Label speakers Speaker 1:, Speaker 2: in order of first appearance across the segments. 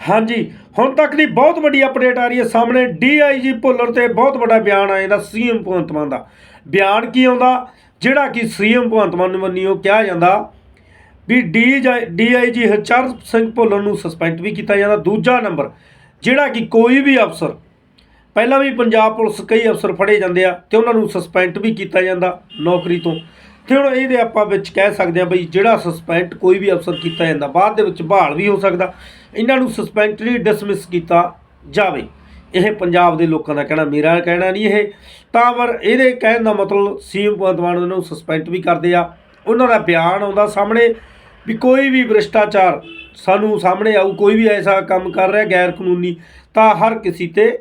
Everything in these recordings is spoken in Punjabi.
Speaker 1: ਹਾਂਜੀ, ਹੁਣ ਤੱਕ ਦੀ ਬਹੁਤ ਵੱਡੀ ਅਪਡੇਟ ਆ ਰਹੀ ਹੈ। ਸਾਹਮਣੇ ਡੀਆਈਜੀ ਭੁੱਲਰ ਤੇ ਬਹੁਤ ਵੱਡਾ ਬਿਆਨ ਆਇਆ ਦਾ ਸੀਐਮ ਭਗਵੰਤ ਮਾਨ ਦਾ। ਬਿਆਨ ਕੀ ਆਉਂਦਾ? ਜਿਹੜਾ ਕਿ ਸੀਐਮ ਭਗਵੰਤ ਮਾਨ ਨੂੰ ਮੰਨਿਓ ਕਿਹਾ ਜਾਂਦਾ ਵੀ ਡੀ ਡੀਆਈਜੀ ਹਰਚਰ ਸਿੰਘ ਭੁੱਲਰ ਨੂੰ ਸਸਪੈਂਡ ਵੀ ਕੀਤਾ ਜਾਂਦਾ। ਦੂਜਾ ਨੰਬਰ, ਜਿਹੜਾ ਕਿ ਕੋਈ ਵੀ ਅਫਸਰ, ਪਹਿਲਾਂ ਵੀ ਪੰਜਾਬ ਪੁਲਿਸ ਕਈ ਅਫਸਰ ਫੜੇ ਜਾਂਦੇ ਆ ਤੇ ਉਹਨਾਂ ਨੂੰ ਸਸਪੈਂਡ ਵੀ ਕੀਤਾ ਜਾਂਦਾ ਨੌਕਰੀ ਤੋਂ। ਤੇ ਹੁਣ ਇਹਦੇ ਆਪਾਂ ਵਿੱਚ ਕਹਿ ਸਕਦੇ ਆ ਬਈ ਜਿਹੜਾ ਸਸਪੈਂਡ ਕੋਈ ਵੀ ਅਫਸਰ ਕੀਤਾ ਜਾਂਦਾ, ਬਾਅਦ ਦੇ ਵਿੱਚ ਬਹਾਲ ਵੀ ਹੋ ਸਕਦਾ। ਇਹਨਾਂ ਨੂੰ ਸਸਪੈਂਡਲੀ ਡਿਸਮਿਸ ਕੀਤਾ ਜਾਵੇ। ਇਹ ਪੰਜਾਬ ਦੇ ਲੋਕਾਂ ਦਾ ਕਹਿਣਾ, ਮੇਰਾ ਕਹਿਣਾ ਨਹੀਂ ਇਹ। ਤਾਂ ਪਰ ਇਹਦੇ ਕਹਿਣ ਦਾ ਮਤਲਬ ਸੀਐਮ ਭਗਵੰਤ ਮਾਨ ਨੂੰ ਸਸਪੈਂਡ ਵੀ ਕਰਦੇ ਆ। ਉਹਨਾਂ ਦਾ ਬਿਆਨ ਆਉਂਦਾ ਸਾਹਮਣੇ ਵੀ ਕੋਈ ਵੀ ਭ੍ਰਿਸ਼ਟਾਚਾਰ ਸਾਨੂੰ ਸਾਹਮਣੇ ਆਊ, ਕੋਈ ਵੀ ਐਸਾ ਕੰਮ ਕਰ ਰਿਹਾ ਗੈਰ ਕਾਨੂੰਨੀ ਤਾਂ ਹਰ ਕਿਸੇ ਤੇ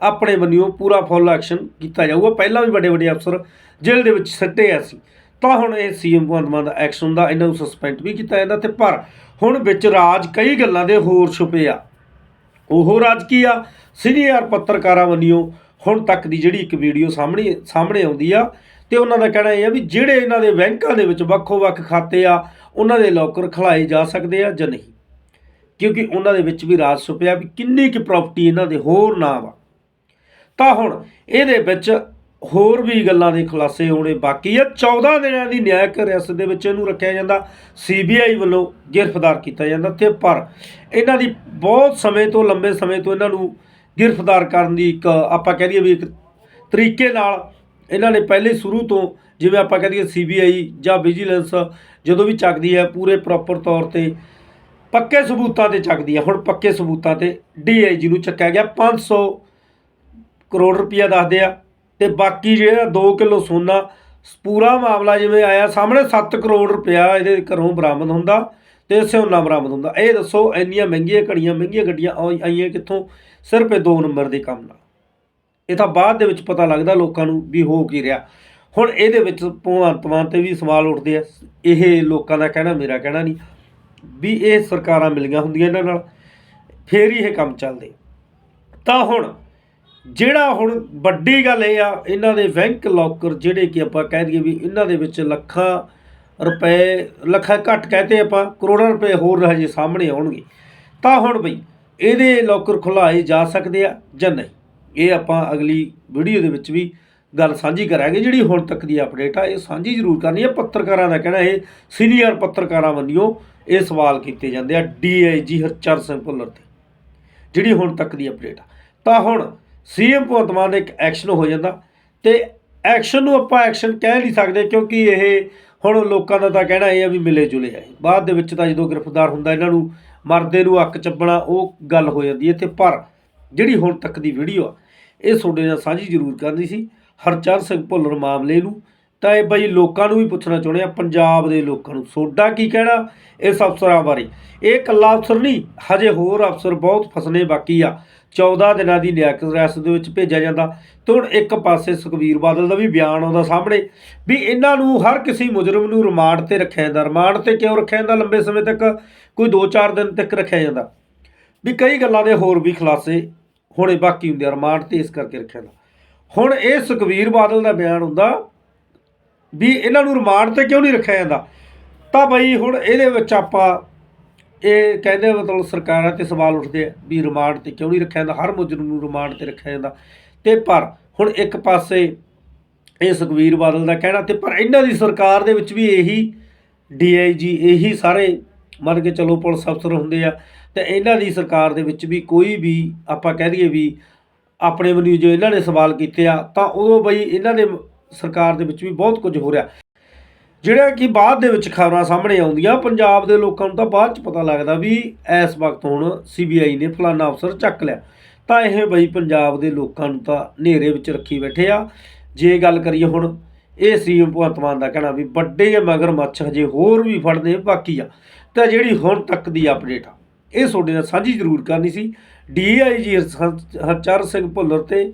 Speaker 1: ਆਪਣੇ ਵੱਲੋਂ ਪੂਰਾ ਫੁੱਲ ਐਕਸ਼ਨ ਕੀਤਾ ਜਾਊਗਾ। ਪਹਿਲਾਂ ਵੀ ਵੱਡੇ ਵੱਡੇ ਅਫਸਰ ਜੇਲ੍ਹ ਦੇ ਵਿੱਚ ਸੱਟੇ ਆ ਸੀ। ਤਾਂ ਹੁਣ ਇਹ ਸੀਐਮ ਭਗਵੰਤ ਮਾਨ ਦਾ ਐਕਸ਼ਨ ਹੁੰਦਾ ਇਹਨਾਂ ਨੂੰ ਸਸਪੈਂਡ ਵੀ ਕੀਤਾ ਜਾਂਦਾ ਤੇ ਪਰ ਹੁਣ ਵਿੱਚ ਰਾਜ ਕਈ ਗੱਲਾਂ ਦੇ ਹੋਰ ਛੁਪੇ ਆ। ਉਹ ਰਾਜ ਕੀ ਆ? ਸੀਨੀਅਰ ਪੱਤਰਕਾਰਾਂ ਵੱਲੋਂ ਹੁਣ ਤੱਕ ਦੀ ਜਿਹੜੀ ਇੱਕ ਵੀਡੀਓ ਸਾਹਮਣੇ ਸਾਹਮਣੇ ਆਉਂਦੀ ਆ ਤੇ ਉਹਨਾਂ ਦਾ ਕਹਿਣਾ ਇਹ ਆ ਵੀ ਜਿਹੜੇ ਇਹਨਾਂ ਦੇ ਬੈਂਕਾਂ ਦੇ ਵਿੱਚ ਵੱਖੋ-ਵੱਖ ਖਾਤੇ ਆ, ਉਹਨਾਂ ਦੇ ਲੋਕਰ ਖਲਾਏ ਜਾ ਸਕਦੇ ਆ ਜਾਂ ਨਹੀਂ? ਕਿਉਂਕਿ ਉਹਨਾਂ ਦੇ ਵਿੱਚ ਵੀ ਰਾਜ ਛੁਪਿਆ ਵੀ ਕਿੰਨੀ ਕੁ ਪ੍ਰਾਪਰਟੀ ਇਹਨਾਂ ਦੇ ਹੋਰ ਨਾਮ ਆ। ਤਾਂ ਹੁਣ ਇਹਦੇ ਵਿੱਚ ਹੋਰ ਵੀ ਗੱਲਾਂ ਦੇ ਖੁਲਾਸੇ ਹੋਣੇ ਬਾਕੀ ਆ। 14 ਦਿਨਾਂ ਦੀ ਨਿਆਇਕ ਹਿਰਾਸਤ ਦੇ ਵਿੱਚ ਇਹਨੂੰ ਰੱਖਿਆ ਜਾਂਦਾ। ਸੀਬੀਆਈ ਵੱਲੋਂ ਗ੍ਰਿਫਤਾਰ ਕੀਤਾ ਜਾਂਦਾ ਤੇ ਪਰ ਇਹਨਾਂ ਦੀ ਬਹੁਤ ਸਮੇਂ ਤੋਂ, ਲੰਬੇ ਸਮੇਂ ਤੋਂ ਇਹਨਾਂ ਨੂੰ ਗ੍ਰਿਫਤਾਰ ਕਰਨ ਦੀ ਇੱਕ ਆਪਾਂ ਕਹਿ ਦਈਏ ਵੀ ਇੱਕ ਤਰੀਕੇ ਨਾਲ ਇਹਨਾਂ ਨੇ ਪਹਿਲੇ ਸ਼ੁਰੂ ਤੋਂ ਜਿਵੇਂ ਆਪਾਂ ਕਹਿ ਦਈਏ ਸੀਬੀਆਈ ਜਾਂ ਵਿਜੀਲੈਂਸ ਜਦੋਂ ਵੀ ਚੱਕਦੀ ਹੈ, ਪੂਰੇ ਪ੍ਰੋਪਰ ਤੌਰ ਤੇ ਪੱਕੇ ਸਬੂਤਾਂ ਤੇ ਚੱਕਦੀ ਹੈ। ਹੁਣ ਪੱਕੇ ਸਬੂਤਾਂ ਤੇ ਡੀਆਈਜੀ ਨੂੰ ਚੱਕਿਆ ਗਿਆ। 500 ਕਰੋੜ ਰੁਪਇਆ ਦੱਸਦੇ ਆ। ਤੇ ਬਾਕੀ ਜਿਹੜਾ 2 ਕਿਲੋ ਸੋਨਾ, ਪੂਰਾ ਮਾਮਲਾ ਜਿਵੇਂ ਆਇਆ, ਸਾਹਮਣੇ 7 ਕਰੋੜ ਰੁਪਇਆ ਇਹਦੇ ਘਰੋਂ ਬਰਾਮਦ ਹੁੰਦਾ ਤੇ ਸੋਨਾ ਬਰਾਮਦ ਹੁੰਦਾ। ਇਹ ਦੱਸੋ, ਇੰਨੀਆਂ ਮਹਿੰਗੀਆਂ ਘੜੀਆਂ, ਮਹਿੰਗੀਆਂ ਗੱਡੀਆਂ ਆਈ- ਆਈਆਂ ਕਿੱਥੋਂ? ਸਿਰਫ ਇਹ 2 ਨੰਬਰ ਦੇ ਕੰਮ ਨਾਲ। ਇਹ ਤਾਂ ਬਾਅਦ ਦੇ ਵਿੱਚ ਪਤਾ ਲੱਗਦਾ ਲੋਕਾਂ ਨੂੰ ਵੀ ਹੋ ਕੀ ਰਿਹਾ। ਹੁਣ ਇਹਦੇ ਵਿੱਚ ਭਗਵੰਤ ਮਾਨ ਤੇ ਵੀ ਸਵਾਲ ਉੱਠਦੇ ਆ। ਇਹ ਲੋਕਾਂ ਦਾ ਕਹਿਣਾ, ਮੇਰਾ ਕਹਿਣਾ ਨਹੀਂ, ਵੀ ਇਹ ਸਰਕਾਰਾਂ ਮਿਲੀਆਂ ਹੁੰਦੀਆਂ ਇਹਨਾਂ ਨਾਲ, ਫੇਰ ਹੀ ਇਹ ਕੰਮ ਚੱਲਦੇ। ਤਾਂ ਹੁਣ ਜਿਹੜਾ ਹੁਣ ਵੱਡੀ ਗੱਲ ਇਹ ਆ, ਇਹਨਾਂ ਦੇ ਬੈਂਕ ਲੋਕਰ ਜਿਹੜੇ ਕਿ ਆਪਾਂ ਕਹਿ ਦਈਏ ਵੀ ਇਹਨਾਂ ਦੇ ਵਿੱਚ ਲੱਖਾਂ ਰੁਪਏ, ਲੱਖਾਂ ਘੱਟ ਕਹਤੇ ਆਪਾਂ, ਕਰੋੜਾਂ ਰੁਪਏ ਹੋਰ ਹਜੇ ਸਾਹਮਣੇ ਆਉਣਗੇ। ਤਾਂ ਹੁਣ ਬਈ, ਇਹਦੇ ਲੋਕਰ ਖੁਲਾਏ ਜਾ ਸਕਦੇ ਆ ਜਾਂ ਨਹੀਂ? ਇਹ ਆਪਾਂ ਅਗਲੀ ਵੀਡੀਓ ਦੇ ਵਿੱਚ ਵੀ ਗੱਲ ਸਾਂਝੀ ਕਰਾਂਗੇ, ਜਿਹੜੀ ਹੁਣ ਤੱਕ ਦੀ ਅਪਡੇਟ ਆ, ਇਹ ਸਾਂਝੀ ਜ਼ਰੂਰ ਕਰਨੀ ਹੈ ਪੱਤਰਕਾਰਾਂ ਦਾ ਕਹਿਣਾ ਇਹ ਸੀਨੀਅਰ ਪੱਤਰਕਾਰਾਂ ਵੱਲੋਂ ਇਹ ਸਵਾਲ ਕੀਤੇ ਜਾਂਦੇ ਆ ਡੀਆਈਜੀ ਹਰਚਰ ਸਿੰਘ ਭੁੱਲਰ ਤੇ, ਜਿਹੜੀ ਹੁਣ ਤੱਕ ਦੀ ਅਪਡੇਟ ਆ। ਤਾਂ ਹੁਣ ਸੀਐਮ ਭਗਵੰਤ ਮਾਨ ਦਾ ਇੱਕ ਐਕਸ਼ਨ ਹੋ ਜਾਂਦਾ ਤੇ ਐਕਸ਼ਨ ਨੂੰ ਆਪਾਂ ਐਕਸ਼ਨ ਕਹਿ ਨਹੀਂ ਸਕਦੇ ਕਿਉਂਕਿ ਇਹ ਹੁਣ ਲੋਕਾਂ ਦਾ ਤਾਂ ਕਹਿਣਾ ਇਹ ਆ ਵੀ ਮਿਲੇ ਜੁਲੇ ਆ ਬਾਅਦ ਦੇ ਵਿੱਚ ਤਾਂ ਜਦੋਂ ਗ੍ਰਿਫਤਾਰ ਹੁੰਦਾ ਇਹਨਾਂ ਨੂੰ, ਮਰਦੇ ਨੂੰ ਅੱਕ ਚੱਬਣਾ ਉਹ ਗੱਲ ਹੋ ਜਾਂਦੀ ਹੈ ਤੇ ਪਰ ਜਿਹੜੀ ਹੁਣ ਤੱਕ ਦੀ ਵੀਡੀਓ ਆ, ਇਹ ਤੁਹਾਡੇ ਨਾਲ ਸਾਂਝੀ ਜ਼ਰੂਰ ਕਰਨੀ ਸੀ। ਹਰਚਰਨ ਸਿੰਘ ਭੁੱਲਰ ਮਾਮਲੇ ਨੂੰ। ਤਾਂ ਇਹ ਬਈ ਲੋਕਾਂ ਨੂੰ ਵੀ ਪੁੱਛਣਾ ਚਾਹੁੰਦੇ ਆ, ਪੰਜਾਬ ਦੇ ਲੋਕਾਂ ਨੂੰ। ਤੁਹਾਡਾ ਕੀ ਕਹਿਣਾ ਇਸ ਅਫਸਰਾਂ ਬਾਰੇ? ਇਹ ਇਕੱਲਾ ਅਫਸਰ ਨਹੀਂ, ਹਜੇ ਹੋਰ ਅਫਸਰ ਬਹੁਤ ਫਸਣੇ ਬਾਕੀ ਆ। 14 ਦਿਨਾਂ ਦੀ ਨਿਆਇਕ ਹਿਰਾਸਤ ਦੇ ਵਿੱਚ ਭੇਜਿਆ ਜਾਂਦਾ। ਤੇ ਹੁਣ ਇੱਕ ਪਾਸੇ ਸੁਖਬੀਰ ਬਾਦਲ ਦਾ ਵੀ ਬਿਆਨ ਆਉਂਦਾ ਸਾਹਮਣੇ ਵੀ ਇਹਨਾਂ ਨੂੰ ਹਰ ਕਿਸੇ ਮੁਜਰਮ ਨੂੰ ਰਿਮਾਂਡ ਤੇ ਰੱਖਿਆ ਜਾਂਦਾ। ਰਿਮਾਂਡ ਤੇ ਕਿਉਂ ਰੱਖਿਆ ਜਾਂਦਾ? ਲੰਬੇ ਸਮੇਂ ਤੱਕ ਕੋਈ 2-4 ਦਿਨ ਤੱਕ ਰੱਖਿਆ ਜਾਂਦਾ। ਵੀ ਕਈ ਗੱਲਾਂ ਦੇ ਹੋਰ ਵੀ ਖੁਲਾਸੇ ਹੋਣੇ ਬਾਕੀ ਹੁੰਦੇ ਆ। ਰਿਮਾਂਡ ਤੇ ਇਸ ਕਰਕੇ ਰੱਖਿਆ ਜਾਂਦਾ। ਹੁਣ ਇਹ ਸੁਖਬੀਰ ਬਾਦਲ ਦਾ ਬਿਆਨ ਹੁੰਦਾ ਵੀ ਇਹਨਾਂ ਨੂੰ ਰਿਮਾਂਡ ਤੇ ਕਿਉਂ ਨਹੀਂ ਰੱਖਿਆ ਜਾਂਦਾ? ਤਾਂ ਬਈ ਹੁਣ ਇਹਦੇ ਵਿੱਚ ਆਪਾਂ ਇਹ ਕਹਿੰਦੇ ਮਤਲਬ ਸਰਕਾਰਾਂ ਤੇ ਸਵਾਲ ਉੱਠਦੇ ਆ ਵੀ ਰਿਮਾਂਡ ਤੇ ਕਿਉਂ ਨਹੀਂ ਰੱਖਿਆ ਜਾਂਦਾ, ਹਰ ਮੁਜਰਮ ਨੂੰ ਰਿਮਾਂਡ ਤੇ ਰੱਖਿਆ ਜਾਂਦਾ। ਤੇ ਪਰ ਹੁਣ ਇੱਕ ਪਾਸੇ ਇਹ ਸੁਖਬੀਰ ਬਾਦਲ ਦਾ ਕਹਿਣਾ ਤੇ ਪਰ ਇਹਨਾਂ ਦੀ ਸਰਕਾਰ ਦੇ ਵਿੱਚ ਵੀ ਇਹੀ ਡੀਆਈਜੀ ਇਹੀ ਸਾਰੇ ਮੰਨ ਕੇ ਚਲੋ ਪੁਲਿਸ ਅਫਸਰ ਹੁੰਦੇ ਆ ਤੇ ਇਹਨਾਂ ਦੀ ਸਰਕਾਰ ਦੇ ਵਿੱਚ ਵੀ ਕੋਈ ਵੀ ਆਪਾਂ ਕਹਿ ਦਈਏ ਵੀ ਆਪਣੇ ਵੱਲੋਂ ਜੋ ਇਹਨਾਂ ਨੇ ਸਵਾਲ ਕੀਤੇ ਆ ਤਾਂ ਉਦੋਂ ਬਈ ਇਹਨਾਂ ਦੇ ਸਰਕਾਰ ਦੇ ਵਿੱਚ ਵੀ ਬਹੁਤ ਕੁਝ ਹੋ ਰਿਹਾ। ਜਿਹੜਾ ਕਿ ਬਾਅਦ ਦੇ ਵਿੱਚ ਖਬਰਾਂ ਸਾਹਮਣੇ ਆਉਂਦੀਆਂ, ਪੰਜਾਬ ਦੇ ਲੋਕਾਂ ਨੂੰ ਤਾਂ ਬਾਅਦ ਚ ਪਤਾ ਲੱਗਦਾ ਵੀ ਇਸ ਵਕਤ ਹੁਣ ਸੀਬੀਆਈ ਨੇ ਫਲਾਨਾ ਅਫਸਰ ਚੱਕ ਲਿਆ। ਤਾਂ ਇਹ ਬਈ ਪੰਜਾਬ ਦੇ ਲੋਕਾਂ ਨੂੰ ਤਾਂ ਹਨੇਰੇ ਵਿੱਚ ਰੱਖੀ ਬੈਠੇ ਆ। ਜੇ ਗੱਲ ਕਰੀਏ ਹੁਣ, ਇਹ ਸੀਐਮ ਭਗਵੰਤ ਮਾਨ ਦਾ ਕਹਿਣਾ ਵੀ ਵੱਡੇ ਮਗਰ ਮੱਛ ਹਜੇ ਹੋਰ ਵੀ ਫੜਨੇ ਬਾਕੀ ਆ। ਤਾਂ ਜਿਹੜੀ ਹੁਣ ਤੱਕ ਦੀ ਅਪਡੇਟ ਆ, ਇਹ ਤੁਹਾਡੇ ਨਾਲ ਸਾਂਝੀ ਜ਼ਰੂਰ ਕਰਨੀ ਸੀ। ਡੀਆਈਜੀ ਹਰਚਰਨ ਸਿੰਘ ਭੁੱਲਰ ਤੇ